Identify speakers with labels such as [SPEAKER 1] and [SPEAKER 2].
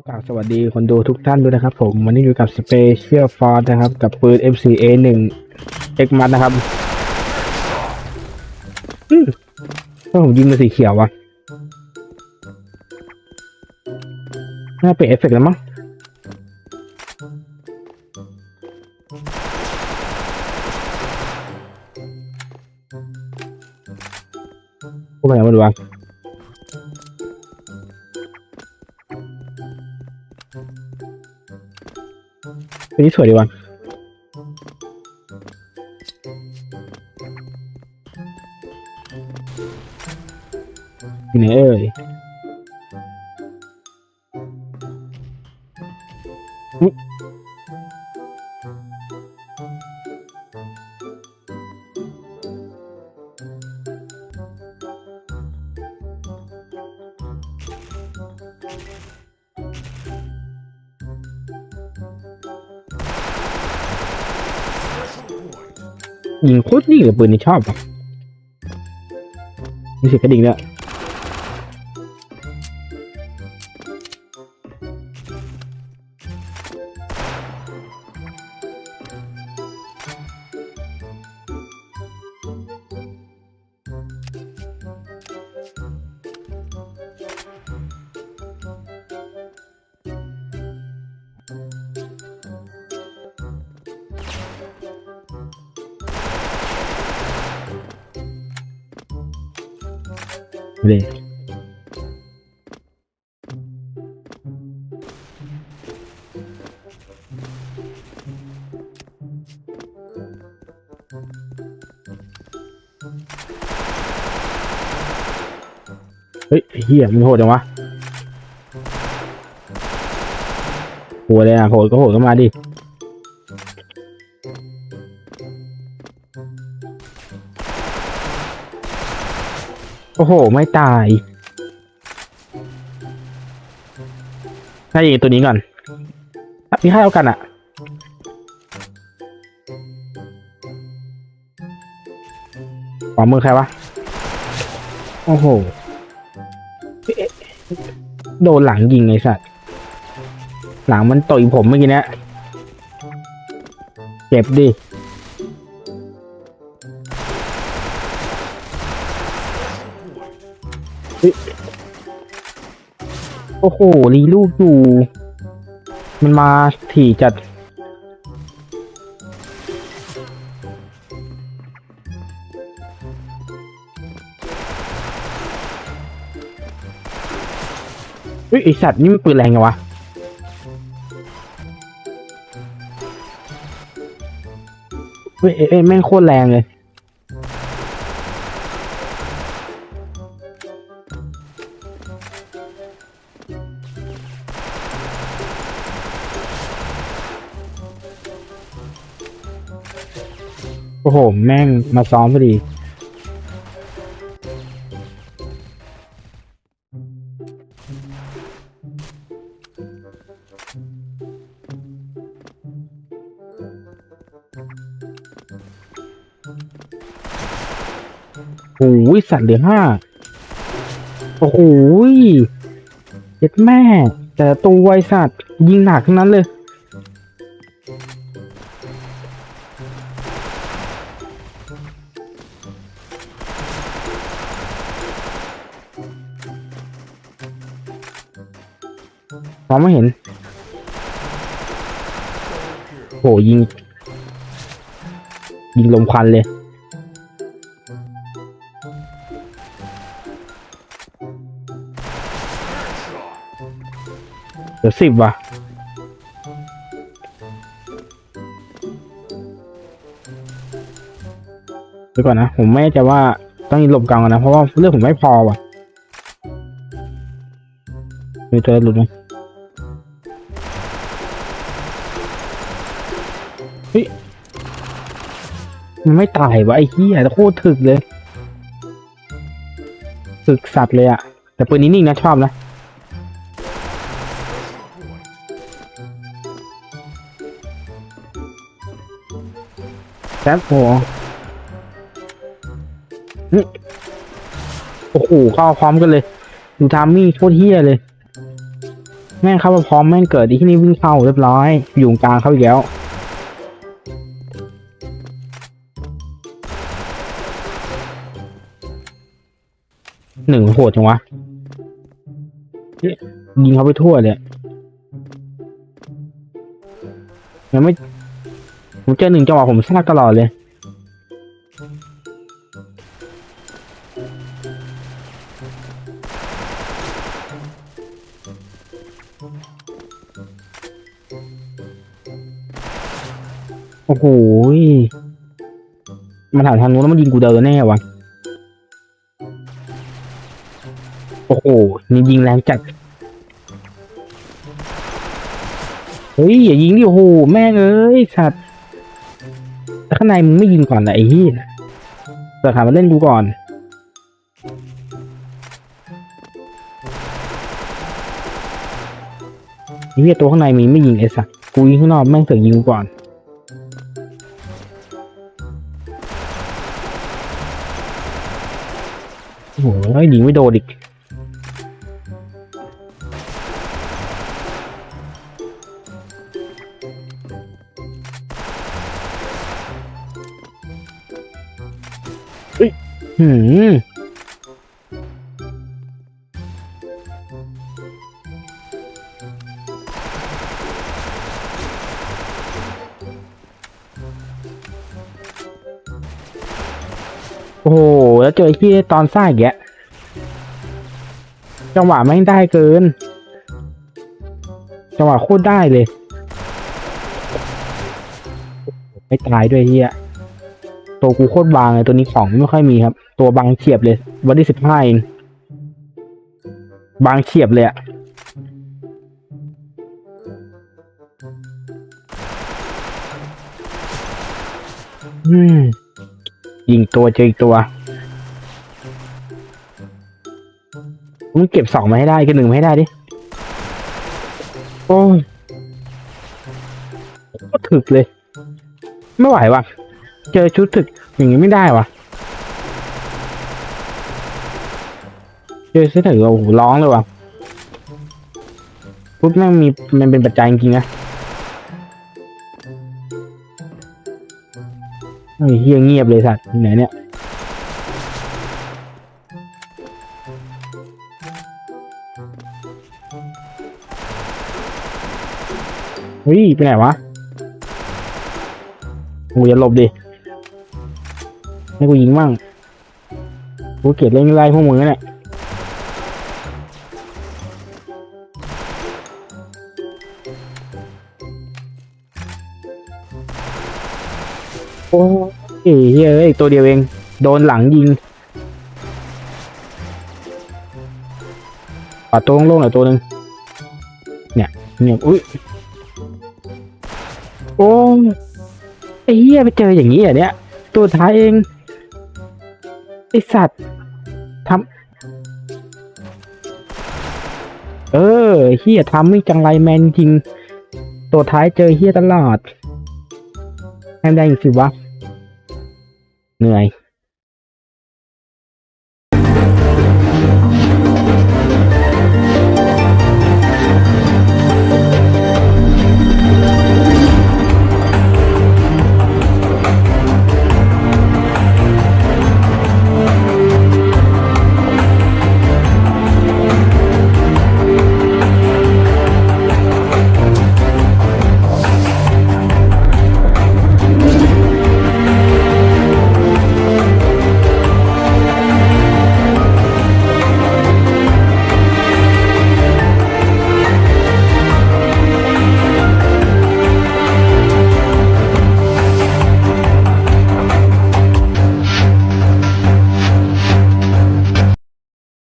[SPEAKER 1] ครับกราบสวัสดีคนดูทุกท่านด้วยนะครับ ผมวันนี้อยู่กับ Special Force นะครับ กับปืน MCA 1 X มัดนะครับอืมถ้าผมยิงเป็นสีเขียววะน่าเป็นเอฟเฟกต์แล้วมั้งพูดไปไหนมาดูวะ อันนี้สวยดีว่ะอยู่ไหนเอ่ย ยิงโคตรนิ่งเลยปืนนี่ชอบอะมีเสียงกระดิ่งด้วย เลยเฮ้ยไอ้เฮียมึงโหดจังวะโหดเลยอะโหดก็โหดก็มาดิ โอ้โห ไม่ตายน่ายิงตัวนี้ก่อนอะมีให้เอากันอะขวามือใครวะ โอ้โห โดนหลังยิงไอ้สัตว์ หลังมันต่อยผมเมื่อกี้เนี้ยเจ็บดิ โอ้โหรีลูกอยู่ มันมาถี่จัดเฮ้ยไอสัตว์นี่มันปืนแรงไงวะ เฮ้ยเอ้ยแม่งโคตรแรงเลย โอ้โห แม่งมาซ้อมพอดีโอ้ยสัตว์เหลือห้าโอ้โหยเจ็ดแม่ แต่ตัวไวสัตว์ยิงหนักทั้งนั้นเลย มองไม่เห็นโหยิง ยิงลมควันเลย เดี๋ยวสิบว่ะเดี๋ยวก่อนนะ ผมไม่แน่ใจว่าต้องยิงหลบกลางก่อนนะ เพราะว่าเลือดผมไม่พอว่ะมีตัวหลุดไหม มันไม่ตายวะไอ้เหี้ยโคตรถึกเลย ถึกสัตว์เลยอะแต่ปืนนี้นิ่งนะชอบนะแป๊บโหนี่โอ้โหเข้าพร้อมกันเลย ดูทามมี่โคตรเฮี้ยเลย แม่งเข้ามาพร้อมแม่งเกิดที่นี่วิ่งเข้าเรียบร้อย อยู่กลางเขาอีกแล้ว หนึ่งโหดจังวะยิงเขาไปทั่วเลยยังไม่ผมเจอหนึ่งจังหวะผมซากตลอดเลยโอ้โหมันถามทางนู้นแล้วมันยิงกูเดินแน่วะ โอ้โหนี่ยิงแรงจัด เฮ้ย อย่ายิงดิโอ้โห แม่งเอ้ย สัตว์แต่ข้างในมึงไม่ยิงก่อนเหรอไอ้เหี้ยเปิดขามาเล่นกูก่อนไอ้เหี้ยตัวข้างในมีไม่ยิงไอ้สัตว์กูยิงข้างนอกแม่งเสือกยิงกูก่อนโอ้โหยิงไม่โดนอีก หืมโอ้โห แล้วเจอไอ้พี่ตอนซ่าอีกแกจังหวะแม่ได้เกิน จังหวะโคตรได้เลย ไม่ตายด้วยเฮียตัวกูโคตรบางเลยตัวนี้ของไม่ค่อยมีครับ ตัวบางเฉียบเลย วันที่สิบห้าเองบางเฉียบเลยอะอืมยิงตัวเจออีกตัวมึงเก็บสองมาให้ได้ก็หนึ่งมาให้ได้ดิ โอ้ยโคตรถึกเลย ไม่ไหวว่ะ เจอชุดถึกอย่างนี้ไม่ได้วะ เจอชุดถึกโอ้โหร้องเลยว่ะปุ๊บแม่งมีมันเป็นปัจจัยจริงนะเฮ้ยเฮียเงียบเลยสัตว์ไหนเนี่ยเฮ้ยไปไหนวะโอ้ยอย่าหลบดิให้กูยิงมั่งกูเกลียดเล่นไล่พวกมึงนั่นแโอ้ยเฮ้ยเอ้ยตัวเดียวเอง โดนหลังยิงปัดตัวโล่งๆหน่อยตัวหนึ่งเนี่ยเนี่ยอุ้ยโอ้ยไอ้เหี้ยไปเจออย่างนี้อะเนี่ยตัวท้ายเองไอสัตว์ทำเออเฮียทำไม่จังไรแมนจริง ตัวท้ายเจอเฮียตลอดให้ได้อีกสิวะ เหนื่อย